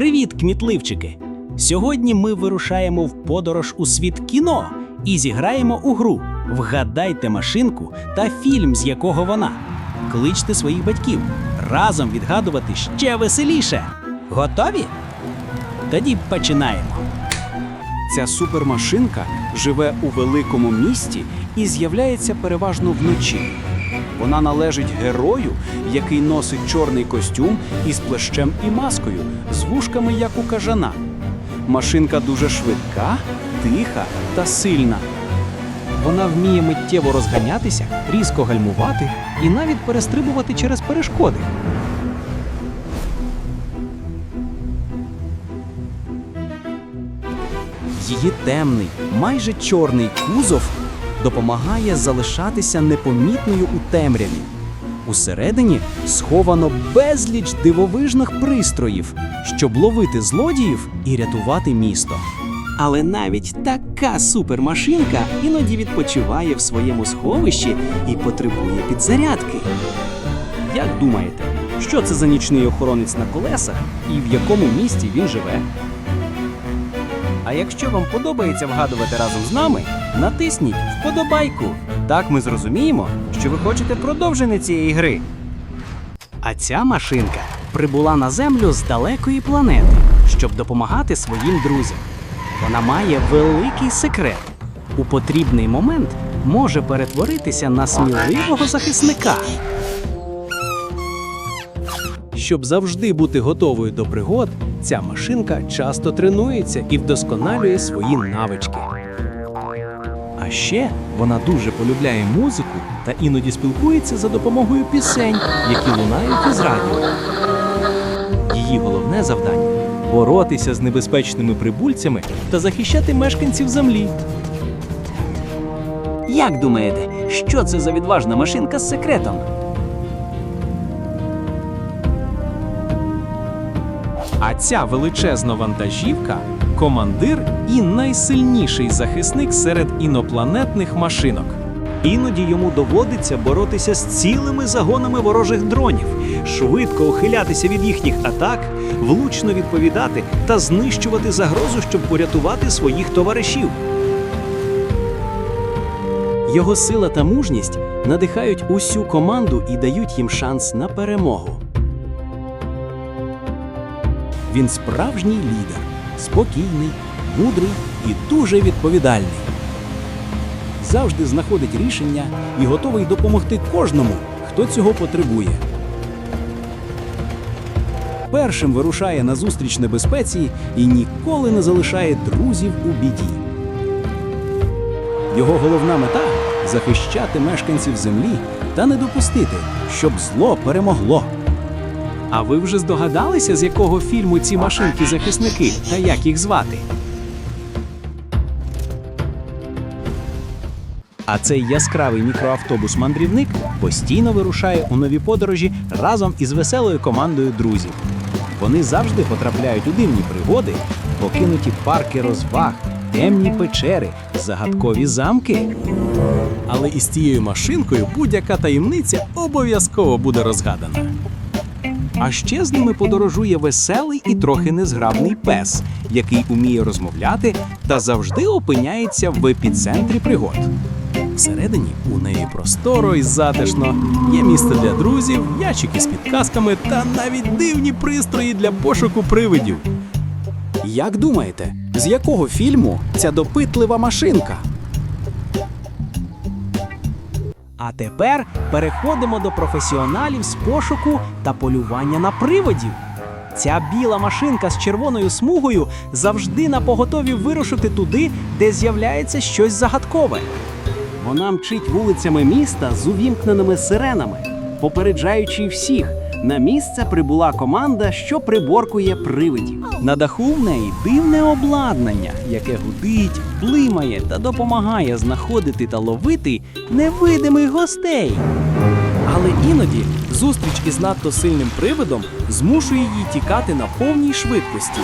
Привіт, кмітливчики! Сьогодні ми вирушаємо в подорож у світ кіно і зіграємо у гру. Вгадайте машинку та фільм, з якого вона. Кличте своїх батьків. Разом відгадувати ще веселіше. Готові? Тоді починаємо. Ця супермашинка живе у великому місті і з'являється переважно вночі. Вона належить герою, який носить чорний костюм із плещем і маскою, з вушками, як у кажана. Машинка дуже швидка, тиха та сильна. Вона вміє миттєво розганятися, різко гальмувати і навіть перестрибувати через перешкоди. Її темний, майже чорний кузов допомагає залишатися непомітною у темряві. Усередині сховано безліч дивовижних пристроїв, щоб ловити злодіїв і рятувати місто. Але навіть така супермашинка іноді відпочиває в своєму сховищі і потребує підзарядки. Як думаєте, що це за нічний охоронець на колесах і в якому місті він живе? А якщо вам подобається вгадувати разом з нами, натисніть вподобайку. Так ми зрозуміємо, що ви хочете продовження цієї гри. А ця машинка прибула на землю з далекої планети, щоб допомагати своїм друзям. Вона має великий секрет. У потрібний момент може перетворитися на сміливого захисника. Щоб завжди бути готовою до пригод, ця машинка часто тренується і вдосконалює свої навички. А ще вона дуже полюбляє музику та іноді спілкується за допомогою пісень, які лунають із радіо. Її головне завдання боротися з небезпечними прибульцями та захищати мешканців землі. Як думаєте, що це за відважна машинка з секретом? А ця величезна вантажівка командир і найсильніший захисник серед інопланетних машинок. Іноді йому доводиться боротися з цілими загонами ворожих дронів, швидко ухилятися від їхніх атак, влучно відповідати та знищувати загрозу, щоб порятувати своїх товаришів. Його сила та мужність надихають усю команду і дають їм шанс на перемогу. Він справжній лідер, спокійний, мудрий і дуже відповідальний. Завжди знаходить рішення і готовий допомогти кожному, хто цього потребує. Першим вирушає на зустріч небезпеці і ніколи не залишає друзів у біді. Його головна мета захищати мешканців землі та не допустити, щоб зло перемогло. А ви вже здогадалися, з якого фільму ці машинки-захисники та як їх звати? А цей яскравий мікроавтобус-мандрівник постійно вирушає у нові подорожі разом із веселою командою друзів. Вони завжди потрапляють у дивні пригоди, покинуті парки розваг, темні печери, загадкові замки. Але із цією машинкою будь-яка таємниця обов'язково буде розгадана. А ще з ними подорожує веселий і трохи незграбний пес, який уміє розмовляти та завжди опиняється в епіцентрі пригод. Всередині у неї просторо і затишно, є місце для друзів, ящики з підказками та навіть дивні пристрої для пошуку привидів. Як думаєте, з якого фільму ця допитлива машинка? А тепер переходимо до професіоналів з пошуку та полювання на приводів. Ця біла машинка з червоною смугою завжди на поготові вирушити туди, де з'являється щось загадкове. Вона мчить вулицями міста з увімкненими сиренами, попереджаючи всіх. На місце прибула команда, що приборкує привидів. На даху в неї дивне обладнання, яке гудить, блимає та допомагає знаходити та ловити невидимих гостей. Але іноді зустріч із надто сильним привидом змушує її тікати на повній швидкості.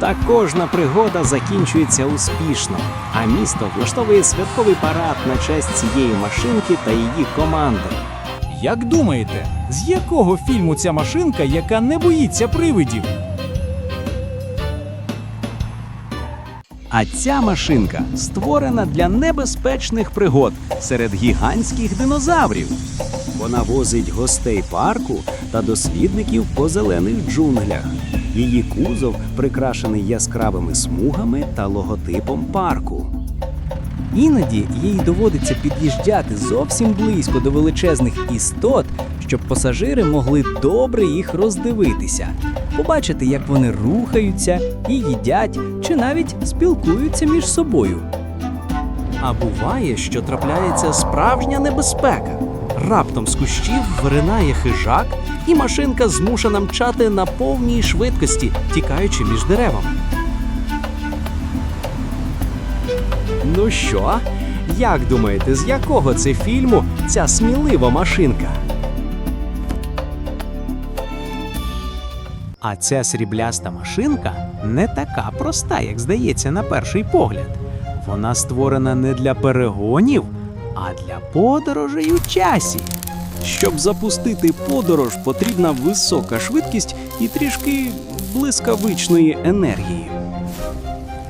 Та кожна пригода закінчується успішно, а місто влаштовує святковий парад на честь цієї машинки та її команди. Як думаєте, з якого фільму ця машинка, яка не боїться привидів? А ця машинка створена для небезпечних пригод серед гігантських динозаврів. Вона возить гостей парку та дослідників по зелених джунглях. Її кузов прикрашений яскравими смугами та логотипом парку. Іноді їй доводиться під'їжджати зовсім близько до величезних істот, щоб пасажири могли добре їх роздивитися, побачити, як вони рухаються і їдять, чи навіть спілкуються між собою. А буває, що трапляється справжня небезпека. Раптом з кущів виринає хижак, і машинка змушена мчати на повній швидкості, тікаючи між деревами. Ну що, як думаєте, з якого це фільму ця смілива машинка? А ця срібляста машинка не така проста, як здається на перший погляд. Вона створена не для перегонів, а для подорожей у часі. Щоб запустити подорож, потрібна висока швидкість і трішки блискавичної енергії.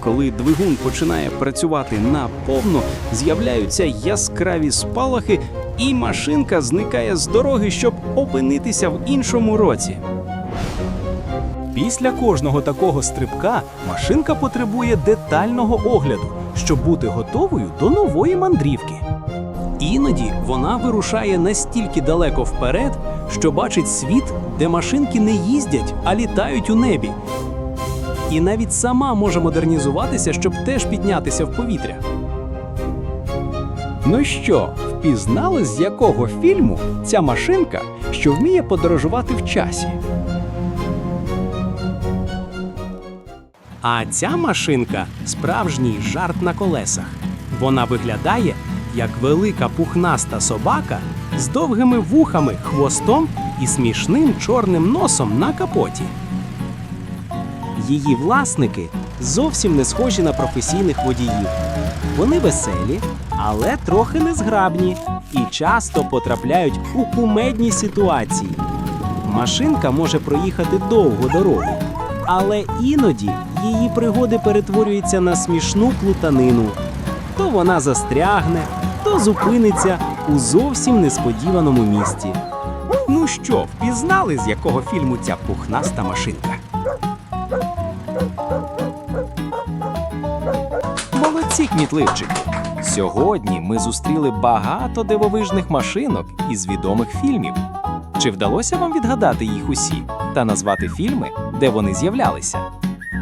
Коли двигун починає працювати наповно, з'являються яскраві спалахи, і машинка зникає з дороги, щоб опинитися в іншому році. Після кожного такого стрибка машинка потребує детального огляду, щоб бути готовою до нової мандрівки. Іноді вона вирушає настільки далеко вперед, що бачить світ, де машинки не їздять, а літають у небі. І навіть сама може модернізуватися, щоб теж піднятися в повітря. Ну що, впізнали, з якого фільму ця машинка, що вміє подорожувати в часі? А ця машинка справжній жарт на колесах. Вона виглядає як велика пухнаста собака з довгими вухами, хвостом і смішним чорним носом на капоті. Її власники зовсім не схожі на професійних водіїв. Вони веселі, але трохи незграбні і часто потрапляють у кумедні ситуації. Машинка може проїхати довгу дорогу, але іноді її пригоди перетворюються на смішну плутанину. То вона застрягне, то зупиниться у зовсім несподіваному місці. Ну що, впізнали, з якого фільму ця пухнаста машинка? Молодці, кмітливчики! Сьогодні ми зустріли багато дивовижних машинок із відомих фільмів. Чи вдалося вам відгадати їх усі та назвати фільми, де вони з'являлися?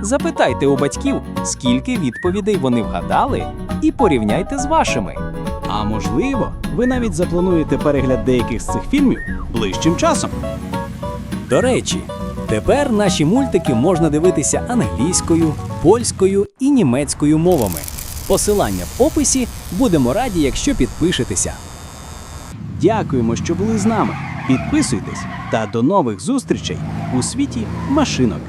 Запитайте у батьків, скільки відповідей вони вгадали, і порівняйте з вашими. А можливо, ви навіть заплануєте перегляд деяких з цих фільмів ближчим часом. До речі, тепер наші мультики можна дивитися англійською, польською і німецькою мовами. Посилання в описі будемо раді, якщо підпишетеся. Дякуємо, що були з нами. Підписуйтесь та до нових зустрічей у світі машинок.